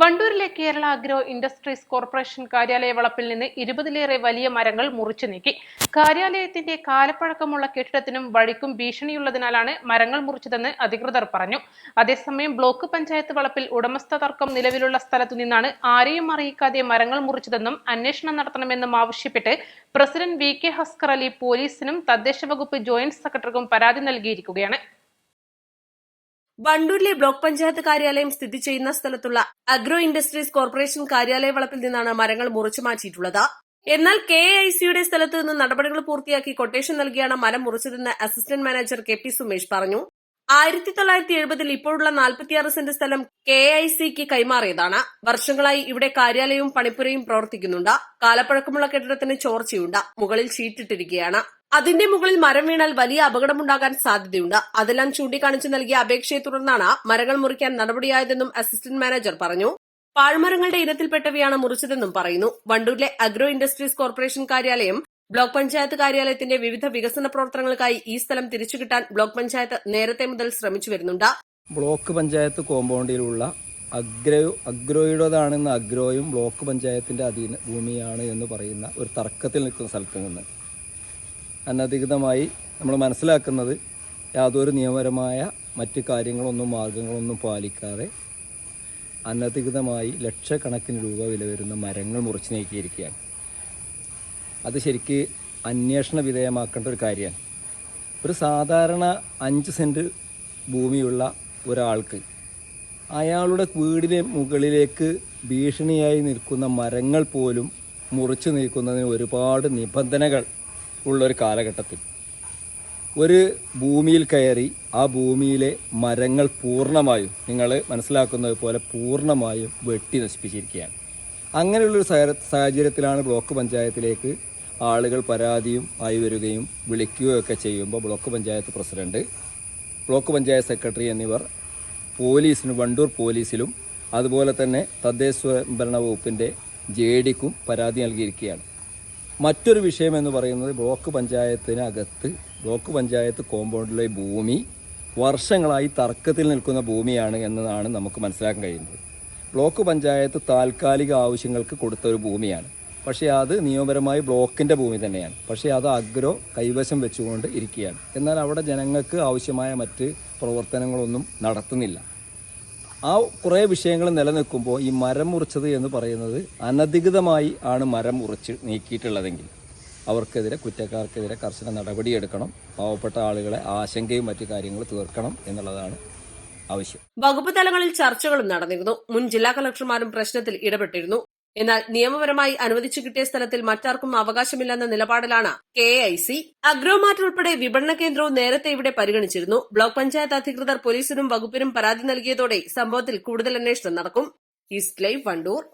വണ്ടൂരിലെ Kerala agro industries corporation കാര്യാലയ വളപ്പിൽ നിന്ന് ഇരുപതിലേറെ വലിയ മരങ്ങൾ മുറിച്ചു നീക്കി. കാര്യാലയത്തിന്റെ കാലപ്പഴക്കമുള്ള കെട്ടിടത്തിനും വഴിക്കും ഭീഷണിയുള്ളതിനാലാണ് മരങ്ങൾ മുറിച്ചതെന്ന് അധികൃതർ പറഞ്ഞു. അതേസമയം ബ്ലോക്ക് പഞ്ചായത്ത് വളപ്പിൽ ഉടമസ്ഥ തർക്കം നിലവിലുള്ള സ്ഥലത്തു നിന്നാണ് ആരെയും അറിയിക്കാതെ മരങ്ങൾ മുറിച്ചതെന്നും അന്വേഷണം നടത്തണമെന്നും ആവശ്യപ്പെട്ട് president V K Haskar Ali പോലീസിനും തദ്ദേശ വകുപ്പ് ജോയിന്റ് സെക്രട്ടറിക്കും പരാതി നൽകിയിരിക്കുകയാണ്. വണ്ടൂരിലെ ബ്ലോക്ക് പഞ്ചായത്ത് കാര്യാലയം സ്ഥിതി ചെയ്യുന്ന സ്ഥലത്തുള്ള അഗ്രോ ഇൻഡസ്ട്രീസ് കോർപ്പറേഷൻ കാര്യാലയ വളപ്പിൽ നിന്നാണ് മരങ്ങൾ മുറിച്ചു മാറ്റിയിട്ടുള്ളത്. എന്നാൽ കെ ഐ സിയുടെ സ്ഥലത്ത് നിന്ന് നടപടികൾ പൂർത്തിയാക്കി കൊട്ടേഷൻ നൽകിയാണ് മരം മുറിച്ചതെന്ന് assistant manager K P Sumesh പറഞ്ഞു. ആയിരത്തി തൊള്ളായിരത്തി എഴുപതിൽ ഇപ്പോഴുള്ള നാൽപ്പത്തിയാറ് സെന്റ് സ്ഥലം കെ ഐ സിക്ക് കൈമാറിയതാണ്. വർഷങ്ങളായി ഇവിടെ കാര്യാലയവും പണിപ്പുരയും പ്രവർത്തിക്കുന്നുണ്ട്. കാലപ്പഴക്കമുള്ള കെട്ടിടത്തിന് ചോർച്ചയുണ്ട്. മുകളിൽ ഷീറ്റിട്ടിരിക്കുകയാണ്. അതിന്റെ മുകളിൽ മരം വീണാൽ വലിയ അപകടമുണ്ടാകാൻ സാധ്യതയുണ്ട്. അതെല്ലാം ചൂണ്ടിക്കാണിച്ചു നൽകിയ അപേക്ഷയെ തുടർന്നാണ് മരങ്ങൾ മുറിക്കാൻ നടപടിയായതെന്നും അസിസ്റ്റന്റ് മാനേജർ പറഞ്ഞു. പാഴ്മരങ്ങളുടെ ഇനത്തിൽപ്പെട്ടവയാണ് മുറിച്ചതെന്നും പറയുന്നു. വണ്ടൂരിലെ അഗ്രോ ഇൻഡസ്ട്രീസ് കോർപ്പറേഷൻ കാര്യാലയം ബ്ലോക്ക് പഞ്ചായത്ത് കാര്യാലയത്തിന്റെ വിവിധ വികസന പ്രവർത്തനങ്ങൾക്കായി ഈ സ്ഥലം തിരിച്ചുകിട്ടാൻ ബ്ലോക്ക് പഞ്ചായത്ത് നേരത്തെ മുതൽ ശ്രമിച്ചു വരുന്നുണ്ട്. ബ്ലോക്ക് പഞ്ചായത്ത് കോമ്പൗണ്ടിലുള്ള അഗ്രോ അഗ്രോയുടേതാണെന്ന് അഗ്രോയും ബ്ലോക്ക് പഞ്ചായത്തിന്റെ അധീന ഭൂമിയാണ് എന്ന് പറയുന്ന ഒരു തർക്കത്തിൽ നിൽക്കുന്ന സ്ഥലത്ത് നിന്ന്. അനധികൃതമായി നമ്മൾ മനസ്സിലാക്കുന്നത് യാതൊരു നിയമപരമായ മറ്റ് കാര്യങ്ങളൊന്നും മാർഗങ്ങളൊന്നും പാലിക്കാതെ അനധികൃതമായി ലക്ഷക്കണക്കിന് രൂപ വില വരുന്ന മരങ്ങൾ മുറിച്ച് നീക്കിയിരിക്കുകയാണ്. അത് ശരിക്ക് അന്വേഷണ വിധേയമാക്കേണ്ട ഒരു കാര്യമാണ്. ഒരു സാധാരണ അഞ്ച് സെന്റ് ഭൂമിയുള്ള ഒരാൾക്ക് അയാളുടെ വീടിന് മുകളിലേക്ക് ഭീഷണിയായി നിൽക്കുന്ന മരങ്ങൾ പോലും മുറിച്ചു നീക്കുന്നതിന് ഒരുപാട് നിബന്ധനകൾ ഉള്ളൊരു കാലഘട്ടത്തിൽ. ഒരു ഭൂമിയിൽ കയറി ആ ഭൂമിയിലെ മരങ്ങൾ പൂർണമായും നിങ്ങൾ മനസ്സിലാക്കുന്നത് പോലെ പൂർണമായും വെട്ടി നശിപ്പിച്ചിരിക്കുകയാണ്. അങ്ങനെയുള്ളൊരു സാഹ- സാഹചര്യത്തിലാണ് ബ്ലോക്ക് പഞ്ചായത്തിലേക്ക് ആളുകൾ പരാതിയും ആയി വരികയും വിളിക്കുകയൊക്കെ ചെയ്യുമ്പോൾ block panchayat president block panchayat secretary എന്നിവർ പോലീസിനും വണ്ടൂർ പോലീസിലും അതുപോലെ തന്നെ തദ്ദേശ സ്വയംഭരണ വകുപ്പിന്റെ ജെ ഡിക്കും പരാതി നൽകിയിരിക്കുകയാണ്. മറ്റൊരു വിഷയം എന്ന് പറയുന്നത് ബ്ലോക്ക് പഞ്ചായത്തിനകത്ത് ബ്ലോക്ക് പഞ്ചായത്ത് കോമ്പൗണ്ടിലെ ഭൂമി വർഷങ്ങളായി തർക്കത്തിൽ നിൽക്കുന്ന ഭൂമിയാണ് എന്നതാണ് നമുക്ക് മനസ്സിലാക്കാൻ കഴിയുന്നത്. ബ്ലോക്ക് പഞ്ചായത്ത് താൽക്കാലിക ആവശ്യങ്ങൾക്ക് കൊടുത്ത ഒരു ഭൂമിയാണ്. പക്ഷേ അത് നിയമപരമായി ബ്ലോക്കിന്റെ ഭൂമി തന്നെയാണ്. പക്ഷേ അത് അഗ്രോ കൈവശം വെച്ചുകൊണ്ട് ഇരിക്കുകയാണ്. എന്നാൽ അവിടെ ജനങ്ങൾക്ക് ആവശ്യമായ മറ്റ് പ്രവർത്തനങ്ങളൊന്നും നടത്തുന്നില്ല. ആ കുറേ വിഷയങ്ങൾ നിലനിൽക്കുമ്പോൾ ഈ മരം മുറിച്ചത് എന്ന് പറയുന്നത് അനധികൃതമായി ആണ് മരം മുറിച്ച് നീക്കിയിട്ടുള്ളതെങ്കിൽ അവർക്കെതിരെ കുറ്റക്കാർക്കെതിരെ കർശന നടപടിയെടുക്കണം. പാവപ്പെട്ട ആളുകളെ ആശങ്കയും മറ്റു കാര്യങ്ങൾ തീർക്കണം എന്നുള്ളതാണ് ആവശ്യം. വകുപ്പ് തലങ്ങളിൽ ചർച്ചകളും നടന്നിരുന്നു. മുൻ ജില്ലാ കളക്ടർമാരും പ്രശ്നത്തിൽ ഇടപെട്ടിരുന്നു. എന്നാൽ നിയമപരമായി അനുവദിച്ചു കിട്ടിയ സ്ഥലത്തിൽ മറ്റാർക്കും അവകാശമില്ലെന്ന നിലപാടിലാണ് കെ ഐ സി. അഗ്രോമാറ്റ് ഉൾപ്പെടെ വിപണന കേന്ദ്രവും നേരത്തെ ഇവിടെ പരിഗണിച്ചിരുന്നു. ബ്ലോക്ക് പഞ്ചായത്ത് അധികൃതർ പോലീസിനും വകുപ്പിനും പരാതി നൽകിയതോടെ സംഭവത്തിൽ കൂടുതൽ അന്വേഷണം നടക്കും. ഈസ്റ്റ് വണ്ടൂർ.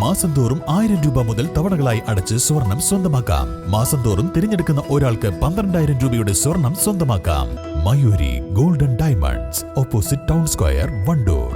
മാസം തോറും ആയിരം രൂപ മുതൽ തവണകളായി അടച്ച് സ്വർണം സ്വന്തമാക്കാം. മാസം തോറും തിരഞ്ഞെടുക്കുന്ന ഒരാൾക്ക് പന്ത്രണ്ടായിരം രൂപയുടെ സ്വർണം സ്വന്തമാക്കാം. Mayuri golden diamonds opposite town square Wandoor.